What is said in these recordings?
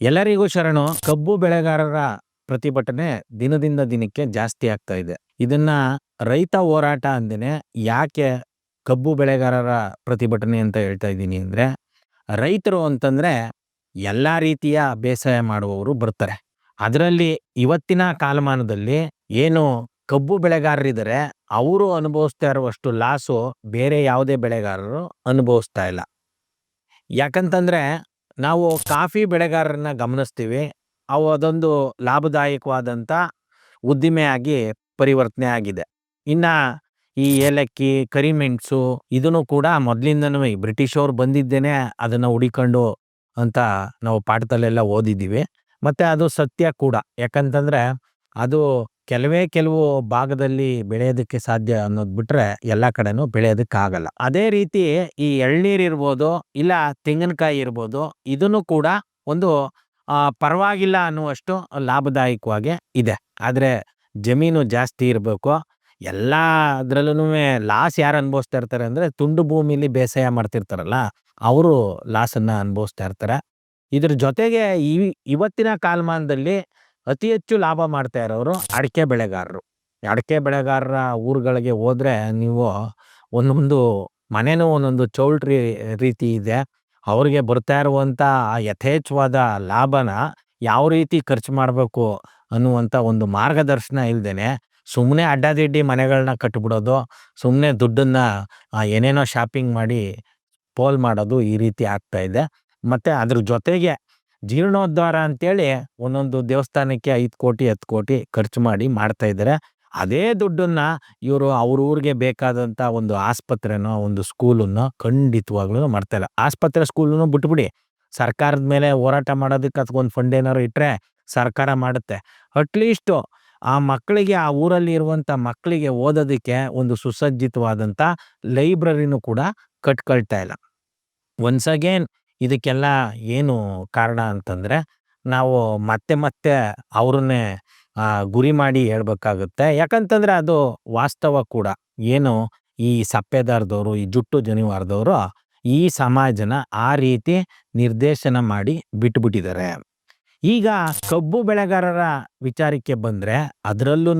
ಎಲ್ಲರಿಗೂ ಶರಣು. ಕಬ್ಬು ಬೆಳೆಗಾರರ ಪ್ರತಿಭಟನೆ ದಿನದಿಂದ ದಿನಕ್ಕೆ ಜಾಸ್ತಿ ಆಗ್ತಾ ಇದೆ. ಇದನ್ನ ರೈತ ಹೋರಾಟ ಅಂದೇನೆ ಯಾಕೆ ಕಬ್ಬು ಬೆಳೆಗಾರರ ಪ್ರತಿಭಟನೆ ಅಂತ ಹೇಳ್ತಾ ಇದ್ದೀನಿ ಅಂದ್ರೆ, ರೈತರು ಅಂತಂದ್ರೆ ಎಲ್ಲ ರೀತಿಯ ಬೇಸಾಯ ಮಾಡುವವರು ಬರ್ತಾರೆ. ಅದರಲ್ಲಿ ಇವತ್ತಿನ ಕಾಲಮಾನದಲ್ಲಿ ಏನು ಕಬ್ಬು ಬೆಳೆಗಾರರಿದ್ದಾರೆ, ಅವರು ಅನುಭವಿಸ್ತಾ ಇರುವಷ್ಟು ಲಾಸು ಬೇರೆ ಯಾವುದೇ ಬೆಳೆಗಾರರು ಅನುಭವಿಸ್ತಾ ಇಲ್ಲ. ಯಾಕಂತಂದ್ರೆ ನಾವು ಕಾಫಿ ಬೆಳೆಗಾರರನ್ನ ಗಮನಿಸ್ತೀವಿ. ಅವು ಅದೊಂದು ಲಾಭದಾಯಕವಾದಂಥ ಉದ್ದಿಮೆಯಾಗಿ ಪರಿವರ್ತನೆ ಆಗಿದೆ. ಇನ್ನು ಈ ಏಲಕ್ಕಿ, ಕರಿಮೆಣಸು ಇದನ್ನು ಕೂಡ ಮೊದಲಿಂದನೂ ಬ್ರಿಟಿಷ್ ಅವ್ರು ಬಂದಿದ್ದೇನೆ ಅದನ್ನು ಹುಡಿಕೊಂಡು ಅಂತ ನಾವು ಪಾಠದಲ್ಲೆಲ್ಲ ಓದಿದ್ದೀವಿ. ಮತ್ತು ಅದು ಸತ್ಯ ಕೂಡ. ಯಾಕಂತಂದರೆ ಅದು ಕೆಲವೇ ಕೆಲವು ಭಾಗದಲ್ಲಿ ಬೆಳೆಯೋದಕ್ಕೆ ಸಾಧ್ಯ ಅನ್ನೋದು ಬಿಟ್ರೆ ಎಲ್ಲ ಕಡೆನೂ ಬೆಳೆಯೋದಕ್ಕಾಗಲ್ಲ. ಅದೇ ರೀತಿ ಈ ಎಳ್ನೀರು ಇರ್ಬೋದು, ಇಲ್ಲ ತೆಂಗಿನಕಾಯಿ ಇರ್ಬೋದು, ಇದನ್ನು ಕೂಡ ಒಂದು ಪರವಾಗಿಲ್ಲ ಅನ್ನುವಷ್ಟು ಲಾಭದಾಯಕವಾಗಿ ಇದೆ. ಆದರೆ ಜಮೀನು ಜಾಸ್ತಿ ಇರಬೇಕು. ಎಲ್ಲ ಅದ್ರಲ್ಲೂ ಲಾಸ್ ಯಾರು ಅನುಭವಿಸ್ತಾ ಇರ್ತಾರೆ ಅಂದರೆ ತುಂಡು ಭೂಮಿಲಿ ಬೇಸಾಯ ಮಾಡ್ತಿರ್ತಾರಲ್ಲ, ಅವರು ಲಾಸನ್ನು ಅನುಭವಿಸ್ತಾ ಇರ್ತಾರೆ. ಇದ್ರ ಜೊತೆಗೆ ಈ, ಇವತ್ತಿನ ಕಾಲಮಾನದಲ್ಲಿ ಅತಿ ಹೆಚ್ಚು ಲಾಭ ಮಾಡ್ತಾ ಇರೋರು ಅಡಿಕೆ ಬೆಳೆಗಾರರು. ಅಡಿಕೆ ಬೆಳೆಗಾರರ ಊರುಗಳಿಗೆ ಹೋದರೆ ನೀವು ಒಂದೊಂದು ಮನೆಯೂ ಒಂದೊಂದು ಚೌಲ್ಟ್ರಿ ರೀತಿ ಇದೆ. ಅವ್ರಿಗೆ ಬರ್ತಾ ಇರುವಂಥ ಯಥೇಚ್ಛವಾದ ಲಾಭನ ಯಾವ ರೀತಿ ಖರ್ಚು ಮಾಡಬೇಕು ಅನ್ನುವಂಥ ಒಂದು ಮಾರ್ಗದರ್ಶನ ಇಲ್ಲದೇನೆ ಸುಮ್ಮನೆ ಅಡ್ಡಾದಿಡ್ಡಿ ಮನೆಗಳನ್ನ ಕಟ್ಬಿಡೋದು ಸುಮ್ಮನೆ ದುಡ್ಡನ್ನು ಏನೇನೋ ಶಾಪಿಂಗ್ ಮಾಡಿ ಪೋಲ್ ಮಾಡೋದು ಈ ರೀತಿ ಆಗ್ತಾ ಇದೆ. ಮತ್ತು ಅದ್ರ ಜೊತೆಗೆ ಜೀರ್ಣೋದ್ಧಾರ ಅಂತೇಳಿ ಒಂದೊಂದು ದೇವಸ್ಥಾನಕ್ಕೆ ಐದು ಕೋಟಿ, ಹತ್ತು ಕೋಟಿ ಖರ್ಚು ಮಾಡಿ ಮಾಡ್ತಾ ಇದ್ದಾರೆ ಅದೇ ದುಡ್ಡನ್ನ ಇವರು ಅವ್ರ ಊರಿಗೆ ಬೇಕಾದಂತ ಒಂದು ಆಸ್ಪತ್ರೆನೋ, ಒಂದು ಸ್ಕೂಲನ್ನು ಖಂಡಿತವಾಗ್ಲೂ ಮಾಡ್ತಾ ಇಲ್ಲ. ಆಸ್ಪತ್ರೆ ಸ್ಕೂಲನ್ನು ಬಿಟ್ಬಿಡಿ. ಸರ್ಕಾರದ ಮೇಲೆ ಹೋರಾಟ ಮಾಡೋದಕ್ಕೆ ಅದಕ್ಕೊಂದು ಫಂಡ್ ಏನಾದ್ರು ಇಟ್ಟರೆ ಸರ್ಕಾರ ಮಾಡುತ್ತೆ. ಅಟ್ಲೀಸ್ಟು ಆ ಮಕ್ಕಳಿಗೆ, ಆ ಊರಲ್ಲಿ ಇರುವಂಥ ಮಕ್ಕಳಿಗೆ ಓದೋದಕ್ಕೆ ಒಂದು ಸುಸಜ್ಜಿತವಾದಂಥ ಲೈಬ್ರರಿನೂ ಕೂಡ ಕಟ್ಕೊಳ್ತಾ ಇಲ್ಲ. ಒನ್ಸ್ ಅಗೇನ್ ಇದಕ್ಕೆಲ್ಲ ಏನು ಕಾರಣ ಅಂತಂದರೆ, ನಾವು ಮತ್ತೆ ಮತ್ತೆ ಅವ್ರನ್ನೇ ಗುರಿ ಮಾಡಿ ಹೇಳ್ಬೇಕಾಗುತ್ತೆ. ಯಾಕಂತಂದರೆ ಅದು ವಾಸ್ತವ ಕೂಡ. ಏನು ಈ ಸಪ್ಪೆದಾರದವರು, ಈ ಜುಟ್ಟು ಜನಿವಾರದವರು ಈ ಸಮಾಜನ ಆ ರೀತಿ ನಿರ್ದೇಶನ ಮಾಡಿ ಬಿಟ್ಬಿಟ್ಟಿದ್ದಾರೆ. ಈಗ ಕಬ್ಬು ಬೆಳೆಗಾರರ ವಿಚಾರಕ್ಕೆ ಬಂದರೆ ಅದರಲ್ಲೂ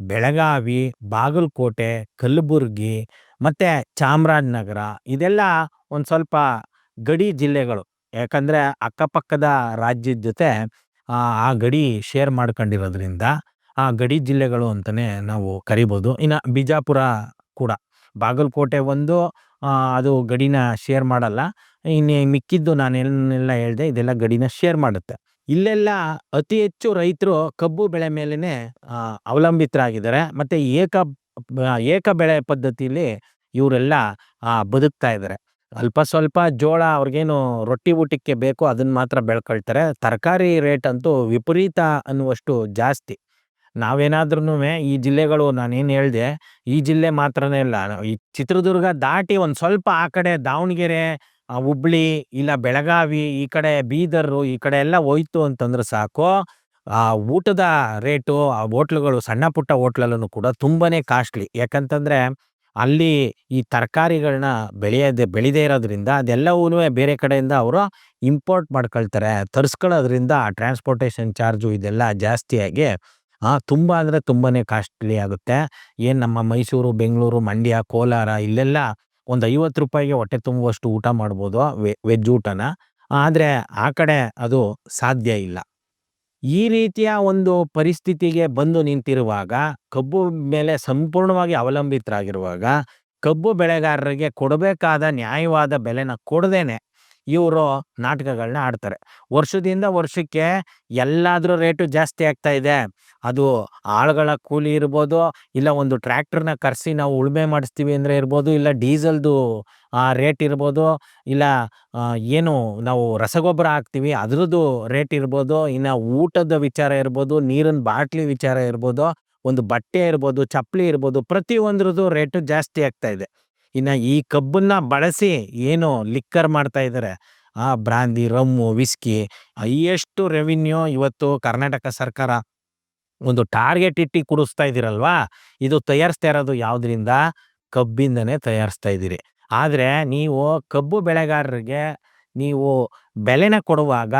ಬೆಳಗಾವಿ, ಬಾಗಲಕೋಟೆ, ಕಲಬುರ್ಗಿ, ಮತ್ತು ಚಾಮರಾಜನಗರ ಇದೆಲ್ಲ ಒಂದು ಸ್ವಲ್ಪ ಗಡಿ ಜಿಲ್ಲೆಗಳು. ಯಾಕಂದ್ರೆ ಅಕ್ಕಪಕ್ಕದ ರಾಜ್ಯದ ಜೊತೆ ಆ ಗಡಿ ಶೇರ್ ಮಾಡ್ಕೊಂಡಿರೋದ್ರಿಂದ ಆ ಗಡಿ ಜಿಲ್ಲೆಗಳು ಅಂತಲೇ ನಾವು ಕರಿಬೋದು. ಇನ್ನ ಬಿಜಾಪುರ ಕೂಡ. ಬಾಗಲಕೋಟೆ ಒಂದು ಅದು ಗಡಿನ ಶೇರ್ ಮಾಡಲ್ಲ. ಇನ್ನು ಮಿಕ್ಕಿದ್ದು ನಾನು ಏನೆಲ್ಲ ಹೇಳಿದೆ ಇದೆಲ್ಲ ಗಡಿನ ಶೇರ್ ಮಾಡುತ್ತೆ. ಇಲ್ಲೆಲ್ಲ ಅತಿ ಹೆಚ್ಚು ರೈತರು ಕಬ್ಬು ಬೆಳೆ ಮೇಲೆನೆ ಆ, ಅವಲಂಬಿತರಾಗಿದ್ದಾರೆ. ಮತ್ತೆ ಏಕ ಏಕ ಬೆಳೆ ಪದ್ಧತಿಯಲ್ಲಿ ಇವರೆಲ್ಲ ಬದುಕ್ತಾ ಇದ್ದಾರೆ. ಅಲ್ಪ ಸ್ವಲ್ಪ ಜೋಳ ಅವ್ರಿಗೇನು ರೊಟ್ಟಿ ಊಟಕ್ಕೆ ಬೇಕು ಅದನ್ನು ಮಾತ್ರ ಬೆಳ್ಕೊಳ್ತಾರೆ. ತರಕಾರಿ ರೇಟ್ ಅಂತೂ ವಿಪರೀತ ಅನ್ನುವಷ್ಟು ಜಾಸ್ತಿ. ನಾವೇನಾದ್ರೂ ಈ ಜಿಲ್ಲೆಗಳು ನಾನೇನು ಹೇಳಿದೆ, ಈ ಜಿಲ್ಲೆ ಮಾತ್ರನೇ ಇಲ್ಲ ಈ ಚಿತ್ರದುರ್ಗ ದಾಟಿ ಒಂದು ಸ್ವಲ್ಪ ಆ ಕಡೆ ದಾವಣಗೆರೆ ಹುಬ್ಳಿ, ಇಲ್ಲ ಬೆಳಗಾವಿ, ಈ ಕಡೆ ಬೀದರ್, ಈ ಕಡೆ ಎಲ್ಲ ಹೋಯ್ತು ಅಂತಂದ್ರೆ ಸಾಕು, ಆ ಊಟದ ರೇಟು, ಆ ಹೋಟ್ಲುಗಳು, ಸಣ್ಣ ಪುಟ್ಟ ಹೋಟ್ಲಲ್ಲೂ ಕೂಡ ತುಂಬಾ ಕಾಸ್ಟ್ಲಿ. ಯಾಕಂತಂದ್ರೆ ಅಲ್ಲಿ ಈ ತರಕಾರಿಗಳನ್ನ ಬೆಳೆಯದೆ, ಬೆಳೆದೇ ಇರೋದ್ರಿಂದ ಅದೆಲ್ಲವೂ ಬೇರೆ ಕಡೆಯಿಂದ ಅವರು ಇಂಪೋರ್ಟ್ ಮಾಡ್ಕೊಳ್ತಾರೆ. ತರಿಸ್ಕೊಳ್ಳೋದ್ರಿಂದ ಟ್ರಾನ್ಸ್ಪೋರ್ಟೇಷನ್ ಚಾರ್ಜು ಇದೆಲ್ಲ ಜಾಸ್ತಿಯಾಗಿ ತುಂಬ ಅಂದರೆ ತುಂಬಾ ಕಾಸ್ಟ್ಲಿ ಆಗುತ್ತೆ. ಏನು ನಮ್ಮ ಮೈಸೂರು, ಬೆಂಗಳೂರು, ಮಂಡ್ಯ, ಕೋಲಾರ ಇಲ್ಲೆಲ್ಲ ಒಂದು ಐವತ್ತು ರೂಪಾಯಿಗೆ ಹೊಟ್ಟೆ ತುಂಬುವಷ್ಟು ಊಟ ಮಾಡ್ಬೋದು ವೆಜ್ ಊಟನ. ಆದರೆ ಆ ಕಡೆ ಅದು ಸಾಧ್ಯ ಇಲ್ಲ. ಈ ರೀತಿಯ ಒಂದು ಪರಿಸ್ಥಿತಿಗೆ ಬಂದು ನಿಂತಿರುವಾಗ, ಕಬ್ಬು ಮೇಲೆ ಸಂಪೂರ್ಣವಾಗಿ ಅವಲಂಬಿತರಾಗಿರುವಾಗ, ಕಬ್ಬು ಬೆಳೆಗಾರರಿಗೆ ಕೊಡಬೇಕಾದ ನ್ಯಾಯವಾದ ಬೆಲೆನ ಕೊಡದೇನೆ. ಇವರು ನಾಟಕಗಳನ್ನ ಆಡ್ತಾರೆ. ವರ್ಷದಿಂದ ವರ್ಷಕ್ಕೆ ಎಲ್ಲಾದ್ರೂ ರೇಟು ಜಾಸ್ತಿ ಆಗ್ತಾ ಇದೆ. ಅದು ಆಳುಗಳ ಕೂಲಿ ಇರ್ಬೋದು, ಇಲ್ಲ ಒಂದು ಟ್ರ್ಯಾಕ್ಟರ್ನ ಕರೆಸಿ ನಾವು ಉಳುಮೆ ಮಾಡಿಸ್ತೀವಿ ಅಂದರೆ ಇರ್ಬೋದು, ಇಲ್ಲ ಡೀಸೆಲ್ದು, ಆ, ರೇಟ್ ಇರ್ಬೋದು, ಇಲ್ಲ ಏನು ನಾವು ರಸಗೊಬ್ಬರ ಹಾಕ್ತೀವಿ, ಅದ್ರದ್ದು ರೇಟ್ ಇರ್ಬೋದು, ಇನ್ನು ಊಟದ ವಿಚಾರ ಇರ್ಬೋದು, ನೀರಿನ ಬಾಟ್ಲಿ ವಿಚಾರ ಇರ್ಬೋದು, ಒಂದು ಬಟ್ಟೆ ಇರ್ಬೋದು, ಚಪ್ಪಲಿ ಇರ್ಬೋದು, ಪ್ರತಿಯೊಂದ್ರದ್ದು ರೇಟು ಜಾಸ್ತಿ ಆಗ್ತಾ ಇದೆ. ಇನ್ನ ಈ ಕಬ್ಬನ್ನ ಬಳಸಿ ಏನು ಲಿಕ್ಕರ್ ಮಾಡ್ತಾ ಇದ್ದಾರೆ ಆ ಬ್ರಾಂದಿ, ರಮ್ಮು, ವಿಸ್ಕಿ ಎಷ್ಟು ರೆವಿನ್ಯೂ ಇವತ್ತು ಕರ್ನಾಟಕ ಸರ್ಕಾರ ಒಂದು ಟಾರ್ಗೆಟ್ ಇಟ್ಟು ಕುಡಿಸ್ತಾ ಇದ್ದೀರಲ್ವಾ ಇದು ತಯಾರಿಸ್ತಾ ಇರೋದು ಯಾವುದ್ರಿಂದ? ಕಬ್ಬಿಂದನೇ ತಯಾರಿಸ್ತಾ ಇದ್ದೀರಿ ಆದರೆ ನೀವು ಕಬ್ಬು ಬೆಳೆಗಾರರಿಗೆ ನೀವು ಬೆಲೆನ ಕೊಡುವಾಗ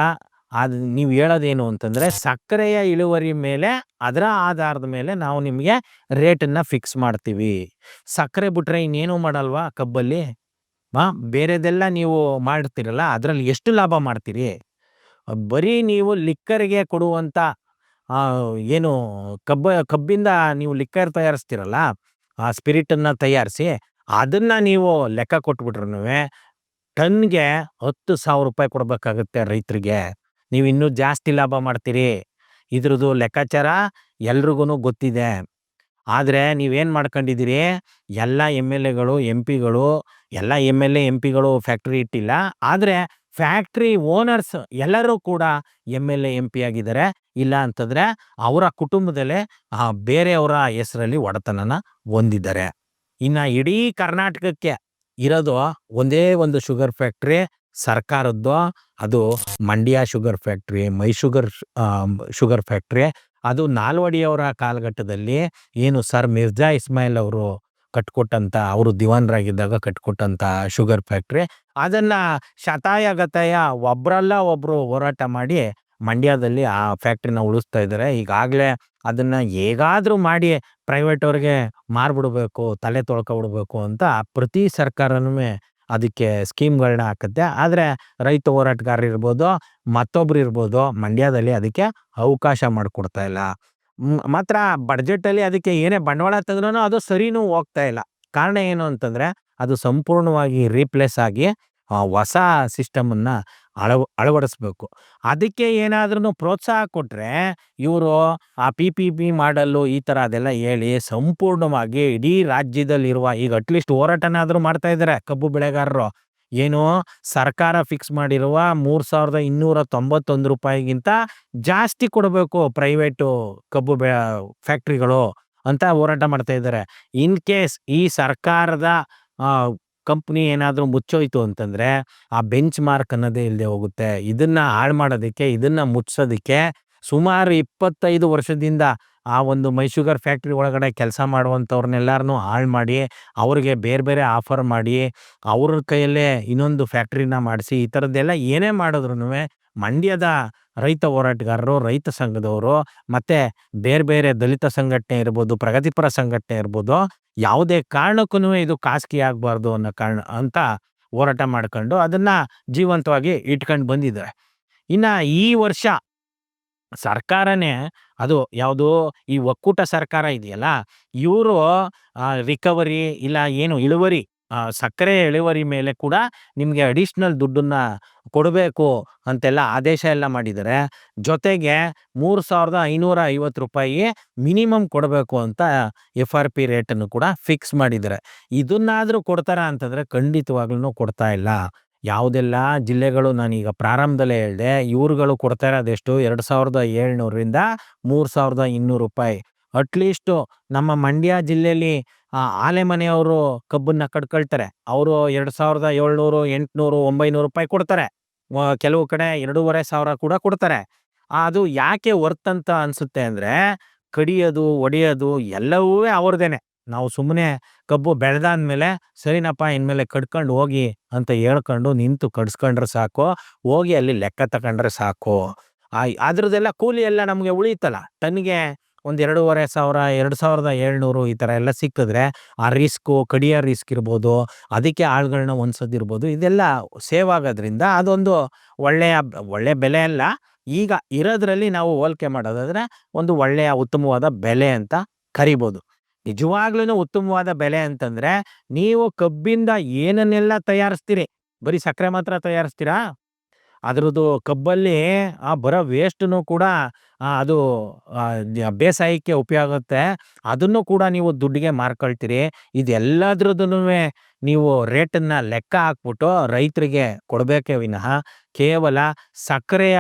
ಅದು ನೀವು ಹೇಳೋದೇನು ಅಂತಂದರೆ ಸಕ್ಕರೆಯ ಇಳುವರಿ ಮೇಲೆ ಅದರ ಆಧಾರದ ಮೇಲೆ ನಾವು ನಿಮಗೆ ರೇಟನ್ನು ಫಿಕ್ಸ್ ಮಾಡ್ತೀವಿ. ಸಕ್ಕರೆ ಬಿಟ್ರೆ ಇನ್ನೇನು ಮಾಡಲ್ವಾ ಕಬ್ಬಲ್ಲಿ? ಮಾ, ಬೇರೆದೆಲ್ಲ ನೀವು ಮಾಡ್ತಿರಲ್ಲ ಅದರಲ್ಲಿ ಎಷ್ಟು ಲಾಭ ಮಾಡ್ತೀರಿ? ಬರೀ ನೀವು ಲಿಕ್ಕರ್ಗೆ ಕೊಡುವಂಥ ಏನು ಕಬ್ಬ, ಕಬ್ಬಿಂದ ನೀವು ಲಿಕ್ಕರ್ ತಯಾರಿಸ್ತೀರಲ್ಲ, ಆ ಸ್ಪಿರಿಟನ್ನು ತಯಾರಿಸಿ ಅದನ್ನು ನೀವು ಲೆಕ್ಕ ಕೊಟ್ಬಿಟ್ರು ಟನ್ಗೆ ಹತ್ತು ಸಾವಿರ ರೂಪಾಯಿ ಕೊಡಬೇಕಾಗುತ್ತೆ ರೈತರಿಗೆ. ನೀವು ಇನ್ನೂ ಜಾಸ್ತಿ ಲಾಭ ಮಾಡ್ತೀರಿ. ಇದ್ರದ್ದು ಲೆಕ್ಕಾಚಾರ ಎಲ್ರಿಗೂ ಗೊತ್ತಿದೆ. ಆದರೆ ನೀವೇನು ಮಾಡ್ಕೊಂಡಿದ್ದೀರಿ? ಎಲ್ಲ ಎಂ ಎಲ್ ಎಗಳು ಎಂ ಪಿಗಳು, ಎಲ್ಲ ಎಂ ಎಲ್ ಎ ಎಂ ಪಿಗಳು ಫ್ಯಾಕ್ಟ್ರಿ ಇಟ್ಟಿಲ್ಲ. ಆದರೆ ಫ್ಯಾಕ್ಟ್ರಿ ಓನರ್ಸ್ ಎಲ್ಲರೂ ಕೂಡ M L A M P ಆಗಿದ್ದಾರೆ ಇಲ್ಲ ಅಂತಂದರೆ ಅವರ ಕುಟುಂಬದಲ್ಲೇ ಬೇರೆಯವರ ಹೆಸರಲ್ಲಿ ಒಡೆತನನ ಹೊಂದಿದ್ದಾರೆ. ಇನ್ನು ಇಡೀ ಕರ್ನಾಟಕಕ್ಕೆ ಇರೋದು ಒಂದೇ ಒಂದು ಶುಗರ್ ಫ್ಯಾಕ್ಟ್ರಿ ಸರ್ಕಾರದ್ದು ಅದು Mandya sugar factory my sugar factory. ಅದು ನಾಲ್ವಡಿಯವರ ಕಾಲಘಟ್ಟದಲ್ಲಿ ಏನು ಸರ್ ಮಿರ್ಜಾ ಇಸ್ಮಾಯಿಲ್ ಅವರು ಕಟ್ಕೊಟ್ಟಂತ, ಅವರು ದಿವಾನ್ರಾಗಿದ್ದಾಗ ಕಟ್ಕೊಟ್ಟಂತ ಶುಗರ್ ಫ್ಯಾಕ್ಟ್ರಿ. ಅದನ್ನ ಶತಾಯ ಗತಾಯ ಒಬ್ರಲ್ಲ ಒಬ್ರು ಹೋರಾಟ ಮಾಡಿ ಮಂಡ್ಯದಲ್ಲಿ ಆ ಫ್ಯಾಕ್ಟ್ರಿನ ಉಳಿಸ್ತಾ ಇದ್ದಾರೆ. ಈಗಾಗಲೇ ಅದನ್ನ ಹೇಗಾದರೂ ಮಾಡಿ ಪ್ರೈವೇಟ್ ಅವ್ರಿಗೆ ಮಾರ್ಬಿಡ್ಬೇಕು, ತಲೆ ತೊಳ್ಕೊಬಿಡ್ಬೇಕು ಅಂತ ಪ್ರತಿ ಸರ್ಕಾರನೂ ಅದಕ್ಕೆ ಸ್ಕೀಮ್ಗಳನ್ನ ಹಾಕುತ್ತೆ. ಆದರೆ ರೈತ ಹೋರಾಟಗಾರ ಇರ್ಬೋದು, ಮತ್ತೊಬ್ರು ಇರ್ಬೋದು ಮಂಡ್ಯದಲ್ಲಿ ಅದಕ್ಕೆ ಅವಕಾಶ ಮಾಡಿಕೊಡ್ತಾ ಇಲ್ಲ. ಮಾತ್ರ ಬಡ್ಜೆಟಲ್ಲಿ ಅದಕ್ಕೆ ಏನೇ ಬಂಡವಾಳ ತಂದ್ರೂ ಅದು ಸರಿನೂ ಹೋಗ್ತಾ ಇಲ್ಲ. ಕಾರಣ ಏನು ಅಂತಂದರೆ ಅದು ಸಂಪೂರ್ಣವಾಗಿ ರೀಪ್ಲೇಸ್ ಆಗಿ ಹೊಸ ಸಿಸ್ಟಮನ್ನು ಅಳವ, ಅಳವಡಿಸ್ಬೇಕು. ಅದಕ್ಕೆ ಏನಾದ್ರೂ ಪ್ರೋತ್ಸಾಹ ಕೊಟ್ರೆ ಇವರು ಆ ಪಿ ಪಿ ಪಿ ಮಾಡಲ್ಲು ಈ ತರ ಅದೆಲ್ಲ ಹೇಳಿ ಸಂಪೂರ್ಣವಾಗಿ ಇಡೀ ರಾಜ್ಯದಲ್ಲಿರುವ ಈಗ ಅಟ್ಲೀಸ್ಟ್ ಹೋರಾಟನಾದ್ರೂ ಮಾಡ್ತಾ ಇದ್ದಾರೆ ಕಬ್ಬು ಬೆಳೆಗಾರರು. ಏನು ಸರ್ಕಾರ ಫಿಕ್ಸ್ ಮಾಡಿರುವ ಮೂರ್ ಸಾವಿರದ ಇನ್ನೂರ ತೊಂಬತ್ತೊಂದು ರೂಪಾಯಿಗಿಂತ ಜಾಸ್ತಿ ಕೊಡಬೇಕು ಪ್ರೈವೇಟು ಕಬ್ಬು ಬೆ ಫ್ಯಾಕ್ಟ್ರಿಗಳು ಅಂತ ಹೋರಾಟ ಮಾಡ್ತಾ ಇದ್ದಾರೆ. ಇನ್ ಕೇಸ್ ಈ ಸರ್ಕಾರದ ಕಂಪ್ನಿ ಏನಾದರೂ ಮುಚ್ಚೋಯ್ತು ಅಂತಂದರೆ, ಆ ಬೆಂಚ್ ಮಾರ್ಕ್ ಅನ್ನೋದೇ ಇಲ್ಲದೆ ಹೋಗುತ್ತೆ. ಇದನ್ನ ಹಾಳು ಮಾಡೋದಕ್ಕೆ ಇದನ್ನ ಮುಚ್ಚೋದಕ್ಕೆ ಸುಮಾರು ಇಪ್ಪತ್ತೈದು ವರ್ಷದಿಂದ ಆ ಒಂದು ಮೈಶುಗರ್ ಫ್ಯಾಕ್ಟ್ರಿ ಒಳಗಡೆ ಕೆಲಸ ಮಾಡುವಂಥವ್ರನ್ನೆಲ್ಲಾರನ್ನೂ ಹಾಳು ಮಾಡಿ ಅವ್ರಿಗೆ ಬೇರೆ ಬೇರೆ ಆಫರ್ ಮಾಡಿ ಅವ್ರ ಕೈಯಲ್ಲೇ ಇನ್ನೊಂದು ಫ್ಯಾಕ್ಟ್ರಿನ ಮಾಡಿಸಿ ಈ ಥರದ್ದೆಲ್ಲ ಏನೇ ಮಾಡಿದ್ರು ಮಂಡ್ಯದ ರೈತ ಹೋರಾಟಗಾರರು ರೈತ ಸಂಘದವರು ಮತ್ತೆ ಬೇರೆ ಬೇರೆ ದಲಿತ ಸಂಘಟನೆ ಇರ್ಬೋದು ಪ್ರಗತಿಪರ ಸಂಘಟನೆ ಇರ್ಬೋದು ಯಾವುದೇ ಕಾರಣಕ್ಕೂ ಇದು ಖಾಸಗಿ ಆಗಬಾರ್ದು ಅನ್ನೋ ಕಾರಣ ಅಂತ ಹೋರಾಟ ಮಾಡ್ಕೊಂಡು ಅದನ್ನ ಜೀವಂತವಾಗಿ ಇಟ್ಕೊಂಡು ಬಂದಿದ್ದಾರೆ. ಇನ್ನ ಈ ವರ್ಷ ಸರ್ಕಾರನೇ ಅದು ಯಾವುದು ಈ ಒಕ್ಕೂಟ ಸರ್ಕಾರ ಇದೆಯಲ್ಲ, ಇವರು ರಿಕವರಿ ಇಲ್ಲ ಏನು ಇಳುವರಿ ಸಕ್ಕರೆ ಇಳುವರಿ ಮೇಲೆ ಕೂಡ ನಿಮಗೆ ಅಡಿಷ್ನಲ್ ದುಡ್ಡನ್ನು ಕೊಡಬೇಕು ಅಂತೆಲ್ಲ ಆದೇಶ ಎಲ್ಲ ಮಾಡಿದ್ದಾರೆ. ಜೊತೆಗೆ ಮೂರು ಸಾವಿರದ ಐನೂರ ಐವತ್ತು ರೂಪಾಯಿ ಮಿನಿಮಮ್ ಕೊಡಬೇಕು ಅಂತ ಎಫ್ ಆರ್ ಪಿ ರೇಟನ್ನು ಕೂಡ ಫಿಕ್ಸ್ ಮಾಡಿದ್ದಾರೆ. ಇದನ್ನಾದರೂ ಕೊಡ್ತಾರೆ ಅಂತಂದರೆ ಖಂಡಿತವಾಗ್ಲೂ ಕೊಡ್ತಾ ಇಲ್ಲ. ಯಾವುದೆಲ್ಲ ಜಿಲ್ಲೆಗಳು ನಾನೀಗ ಪ್ರಾರಂಭದಲ್ಲೇ ಹೇಳಿದೆ, ಇವ್ರುಗಳು ಕೊಡ್ತಾ ಇರೋದೆಷ್ಟು? ಎರಡು ಸಾವಿರದ ಏಳ್ನೂರರಿಂದ ಮೂರು ಸಾವಿರದ ಇನ್ನೂರು ರೂಪಾಯಿ. ಅಟ್ಲೀಸ್ಟು ನಮ್ಮ ಮಂಡ್ಯ ಜಿಲ್ಲೆಯಲ್ಲಿ ಆ ಆಲೆಮನೆಯವರು ಕಬ್ಬನ್ನ ಕಡ್ಕೊಳ್ತಾರೆ. ಅವರು ಎರಡು ಸಾವಿರದ ಏಳ್ನೂರು, ಎಂಟುನೂರು, ಒಂಬೈನೂರು ರೂಪಾಯಿ ಕೊಡ್ತಾರೆ. ಕೆಲವು ಕಡೆ ಎರಡೂವರೆ ಸಾವಿರ ಕೂಡ ಕೊಡ್ತಾರೆ. ಅದು ಯಾಕೆ ವರ್ತ್ ಅಂತ ಅನ್ಸುತ್ತೆ ಅಂದ್ರೆ, ಕಡಿಯೋದು, ಒಡೆಯೋದು ಎಲ್ಲವೂ ಅವ್ರದ್ದೇನೆ. ನಾವು ಸುಮ್ಮನೆ ಕಬ್ಬು ಬೆಳೆದಾದ್ಮೇಲೆ ಸರಿನಪ್ಪ ಇನ್ಮೇಲೆ ಕಡ್ಕೊಂಡು ಹೋಗಿ ಅಂತ ಹೇಳ್ಕೊಂಡು ನಿಂತು ಕಡ್ಸ್ಕೊಂಡ್ರೆ ಸಾಕು. ಹೋಗಿ ಅಲ್ಲಿ ಲೆಕ್ಕ ತಗೊಂಡ್ರೆ ಸಾಕು. ಆ, ಅದ್ರದ್ದೆಲ್ಲ ಕೂಲಿ ಎಲ್ಲ ನಮಗೆ ಉಳಿಯುತ್ತಲ್ಲ. ಟನ್ಗೆ ಒಂದ್ ಎರಡೂವರೆ ಸಾವಿರ, ಎರಡು ಸಾವಿರದ ಏಳ್ನೂರು ಈ ಥರ ಎಲ್ಲ ಸಿಕ್ಕಿದ್ರೆ ಆ ರಿಸ್ಕು, ಕಡಿಯ ರಿಸ್ಕ್ ಇರ್ಬೋದು, ಅದಕ್ಕೆ ಆಳುಗಳನ್ನ ಹೊಂದ್ಸೋದಿರ್ಬೋದು ಇದೆಲ್ಲ ಸೇವ್ ಆಗೋದ್ರಿಂದ ಅದೊಂದು ಒಳ್ಳೆಯ ಒಳ್ಳೆಯ ಬೆಲೆ ಅಲ್ಲ. ಈಗ ಇರೋದ್ರಲ್ಲಿ ನಾವು ಹೋಲಿಕೆ ಮಾಡೋದಾದರೆ ಒಂದು ಒಳ್ಳೆಯ ಉತ್ತಮವಾದ ಬೆಲೆ ಅಂತ ಕರಿಬೋದು. ನಿಜವಾಗ್ಲೂ ಉತ್ತಮವಾದ ಬೆಲೆ ಅಂತಂದರೆ ನೀವು ಕಬ್ಬಿಂದ ಏನನ್ನೆಲ್ಲ ತಯಾರಿಸ್ತೀರಿ? ಬರೀ ಸಕ್ಕರೆ ಮಾತ್ರ ತಯಾರಿಸ್ತೀರಾ? ಅದ್ರದ್ದು ಕಬ್ಬಲ್ಲಿ ಆ ಬರೋ ವೇಸ್ಟ್ನು ಕೂಡ ಅದು ಬೇಸಾಯಕ್ಕೆ ಉಪಯೋಗ ಆಗುತ್ತೆ ಅದನ್ನು ಕೂಡ ನೀವು ದುಡ್ಡಿಗೆ ಮಾರ್ಕೊಳ್ತೀರಿ. ಇದೆಲ್ಲದ್ರದ್ದು ನೀವು ರೇಟನ್ನು ಲೆಕ್ಕ ಹಾಕ್ಬಿಟ್ಟು ರೈತರಿಗೆ ಕೊಡಬೇಕೇ ವಿನಃ ಕೇವಲ ಸಕ್ಕರೆಯ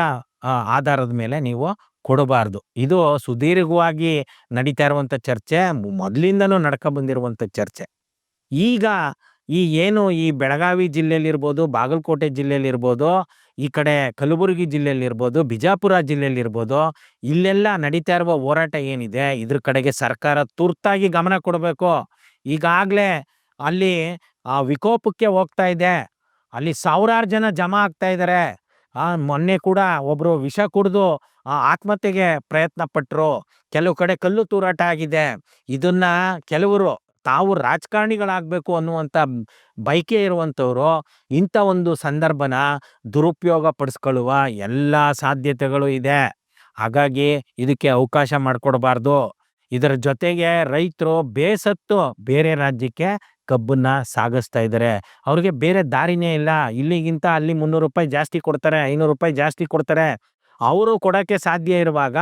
ಆಧಾರದ ಮೇಲೆ ನೀವು ಕೊಡಬಾರ್ದು. ಇದು ಸುದೀರ್ಘವಾಗಿ ನಡೀತಾ ಇರುವಂಥ ಚರ್ಚೆ, ಮೊದಲಿಂದನೂ ನಡ್ಕೊ ಬಂದಿರುವಂಥ ಚರ್ಚೆ. ಈಗ ಈ ಏನು ಈ ಬೆಳಗಾವಿ ಜಿಲ್ಲೆಯಲ್ಲಿರ್ಬೋದು, ಬಾಗಲಕೋಟೆ ಜಿಲ್ಲೆಯಲ್ಲಿರ್ಬೋದು ಈ ಕಡೆ ಕಲಬುರಗಿ ಜಿಲ್ಲೆಯಲ್ಲಿರ್ಬೋದು, ಬಿಜಾಪುರ ಜಿಲ್ಲೆಯಲ್ಲಿರ್ಬೋದು, ಇಲ್ಲೆಲ್ಲ ನಡೀತಾ ಇರುವ ಹೋರಾಟ ಏನಿದೆ? ಇದ್ರ ಕಡೆಗೆ ಸರ್ಕಾರ ತುರ್ತಾಗಿ ಗಮನ ಕೊಡಬೇಕು. ಈಗಾಗಲೇ ಅಲ್ಲಿ, ಆ ವಿಕೋಪಕ್ಕೆ ಹೋಗ್ತಾ ಇದೆ. ಅಲ್ಲಿ ಸಾವಿರಾರು ಜನ ಜಮಾ ಆಗ್ತಾ ಇದ್ದಾರೆ ಮೊನ್ನೆ ಕೂಡ ಒಬ್ಬರು ವಿಷ ಕುಡಿದು ಆತ್ಮಹತ್ಯೆಗೆ ಪ್ರಯತ್ನ ಪಟ್ಟರು ಕೆಲವು ಕಡೆ ಕಲ್ಲು ತೂರಾಟ ಆಗಿದೆ. ಇದನ್ನ ಕೆಲವರು ತಾವು ರಾಜಕಾರಣಿಗಳಾಗಬೇಕು ಅನ್ನುವಂಥ ಬಯಕೆ ಇರುವಂಥವರು, ಇಂಥ ಒಂದು ಸಂದರ್ಭನ ದುರುಪಯೋಗ ಪಡಿಸ್ಕೊಳ್ಳುವ ಎಲ್ಲ ಸಾಧ್ಯತೆಗಳು ಇದೆ. ಹಾಗಾಗಿ ಇದಕ್ಕೆ ಅವಕಾಶ ಮಾಡಿಕೊಡ್ಬಾರ್ದು. ಇದರ ಜೊತೆಗೆ ರೈತರು ಬೇಸತ್ತು ಬೇರೆ ರಾಜ್ಯಕ್ಕೆ ಕಬ್ಬನ್ನ ಸಾಗಿಸ್ತಾ ಇದ್ದಾರೆ. ಅವ್ರಿಗೆ ಬೇರೆ ದಾರಿನೇ ಇಲ್ಲ. ಇಲ್ಲಿಗಿಂತ ಅಲ್ಲಿ ಮುನ್ನೂರು ರೂಪಾಯಿ ಜಾಸ್ತಿ ಕೊಡ್ತಾರೆ, ಐನೂರು ರೂಪಾಯಿ ಜಾಸ್ತಿ ಕೊಡ್ತಾರೆ. ಅವರು ಕೊಡೋಕ್ಕೆ ಸಾಧ್ಯ ಇರುವಾಗ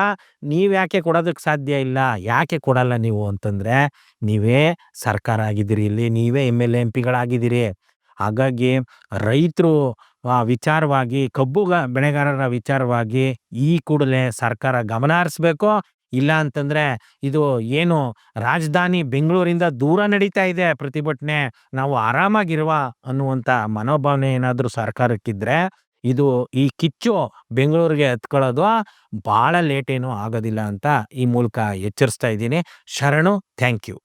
ನೀವು ಯಾಕೆ ಕೊಡೋದಕ್ಕೆ ಸಾಧ್ಯ ಇಲ್ಲ? ಯಾಕೆ ಕೊಡಲ್ಲ ನೀವು ಅಂತಂದರೆ, ನೀವೇ ಸರ್ಕಾರ ಆಗಿದ್ದೀರಿ ಇಲ್ಲಿ, ನೀವೇ ಎಂ ಎಲ್ ಎ ಪಿಗಳಾಗಿದ್ದೀರಿ. ಹಾಗಾಗಿ ರೈತರು ವಿಚಾರವಾಗಿ, ಕಬ್ಬು ಬೆಳೆಗಾರರ ವಿಚಾರವಾಗಿ ಈ ಕೂಡಲೇ ಸರ್ಕಾರ ಗಮನ ಹರಿಸ್ಬೇಕು ಇಲ್ಲ ಅಂತಂದರೆ ಇದು ಏನು ರಾಜಧಾನಿ ಬೆಂಗಳೂರಿಂದ ದೂರ ನಡೀತಾ ಇದೆ ಪ್ರತಿಭಟನೆ. ನಾವು ಆರಾಮಾಗಿರುವ ಅನ್ನುವಂಥ ಮನೋಭಾವನೆ ಏನಾದರೂ ಸರ್ಕಾರಕ್ಕಿದ್ರೆ ಇದು ಈ ಕಿಚ್ಚು ಬೆಂಗಳೂರಿಗೆ ಹತ್ಕೊಳ್ಳೋದು ಭಾಳ ಲೇಟ್ ಏನೂ ಆಗೋದಿಲ್ಲ ಅಂತ ಈ ಮೂಲಕ ಎಚ್ಚರಿಸ್ತಾ ಇದ್ದೀನಿ. ಶರಣು ಥ್ಯಾಂಕ್ ಯು